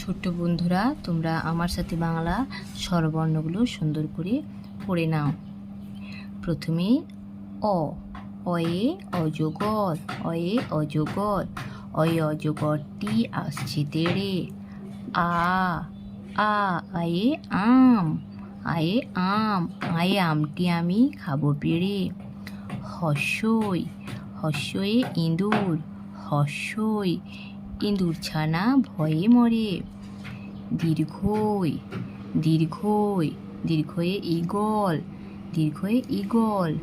ছোট্ট বন্ধুরা, তোমরা আমার সাথে বাংলা স্বরবর্ণগুলো সুন্দর করে পড়ে নাও। প্রথমে, অ, অয়ে অজগর অয়ে অজগর, অয়ে অজগরটি আসছে তেড়ে। আ আ, আয়ে আম আয়ে আম, আয়ে আমটি আমি খাব পেড়ে। হস্যই, হস্যয়ে ইঁদুর, হস্যই ইঁদুর ছানা ভয়ে মরে। দীর্ঘই দীর্ঘই, দীর্ঘয়ে ঈগল দীর্ঘয়ে ঈগল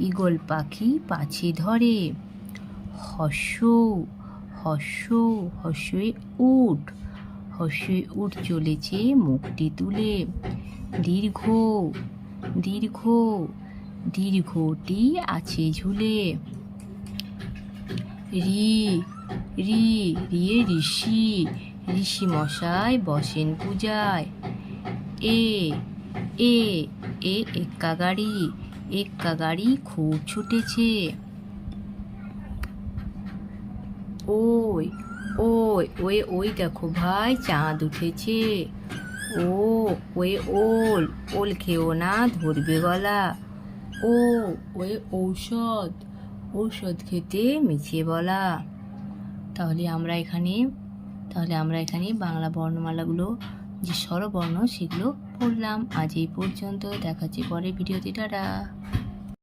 ঈগল পাখি পাছে ধরে। হস্য হস্য হস্যে উট হস্যে উট চলেছে মুখটি তুলে। দীর্ঘ দীর্ঘ দীর্ঘটি আছে ঝুলে। রি রি, রিয়ে ঋষি ঋষি মশাই বসেন পূজায়। এ এ এ এক্কা গাড়ি এক্কা গাড়ি খুব ছুটেছে। ওই ওই ওই ওই দেখো ভাই, চাঁদ উঠেছে। ও, ওই ওল ওল খেও না, ধরবে গলা। ও, ওই ঔষধ ঔষধ খেতে মিছিয়ে বলা। তাহলে আমরা এখানে, তাহলে আমরা এখানে বাংলা বর্ণমালাগুলো, যে স্বরবর্ণ, সেগুলো পড়লাম। আজ এই পর্যন্ত। দেখাচ্ছি পরে ভিডিওতে। টাটা!